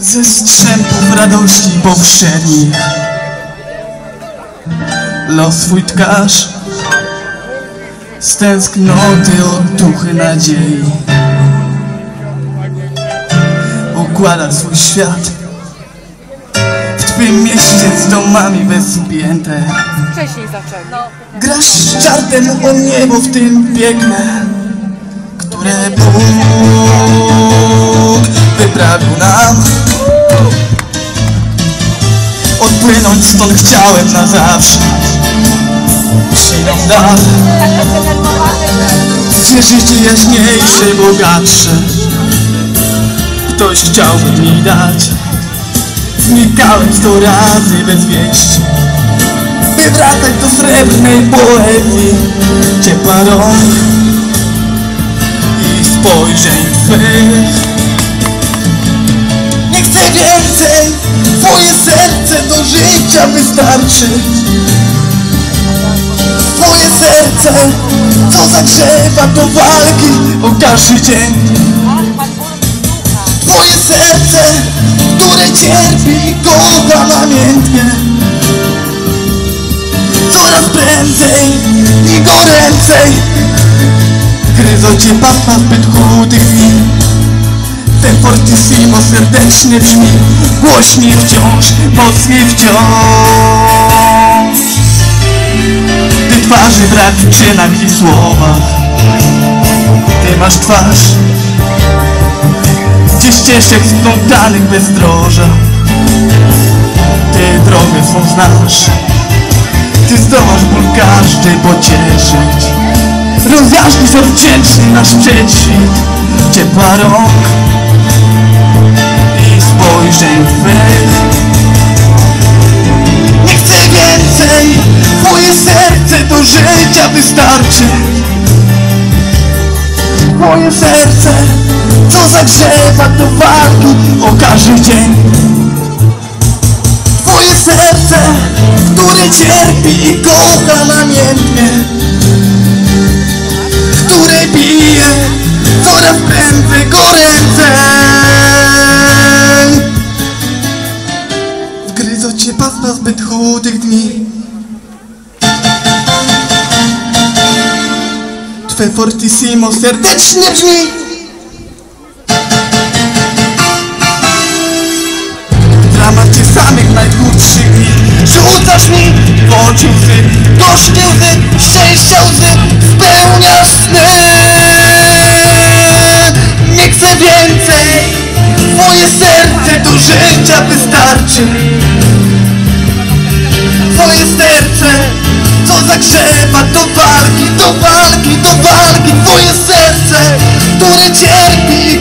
Ze strzępów radości powszednich Los swój tkasz Z tęsknoty duchy nadziei Układa swój świat W twym mieście z domami bezpięte Wcześniej. No. Grasz z czartem o niebo w tym piekle Które Bóg wyprawił nam Odpłynąć stąd chciałem na zawsze. Przyjdą dar Gdzie życie jaśniejsze, bogatsze? Ktoś chciałby mi dać Znikałem sto razy bez wieści. By wracać do srebrnej poezji Ciepła rąk i spojrzeń twych Nie chcę więcej, twoje serce do życia wystarczy. Twoje serce, co zagrzewa do walki o każdy dzień. Twoje serce, które cierpi i kocha namiętnie. Coraz prędzej i goręcej. Gryzą cię papa zbyt chudych dni Ten fortissimo serdecznie brzmi Głośniej wciąż, mocniej wciąż. Ty twarzy brak w czynach i słowach Ty masz twarz Gdzie ścieżek splątanych bezdroża Ty drogę swą znasz ty zdołasz ból każdy pocieszyć. Rozjaśnisz odwdzięczny nasz przedświt Ciepła rąk do życia wystarczy Twoje serce, co zagrzewa do walki o każdy dzień. Twoje serce, które cierpi i kocha namiętnie. Które bije coraz prędzej, goręcej Wgryzą cię pasma zbyt chudych dni Twe fortissimo serdecznie brzmi dramacie samych najkrótszych dni. Rzucasz mi w oczy łzy? Gorzkie łzy, szczęścia łzy Spełniasz sny Nie chcę więcej. Twoje serce do życia wystarczy. Twoje serce Co zagrzewa do walki, do walki, walki Twoje serce, które cierpi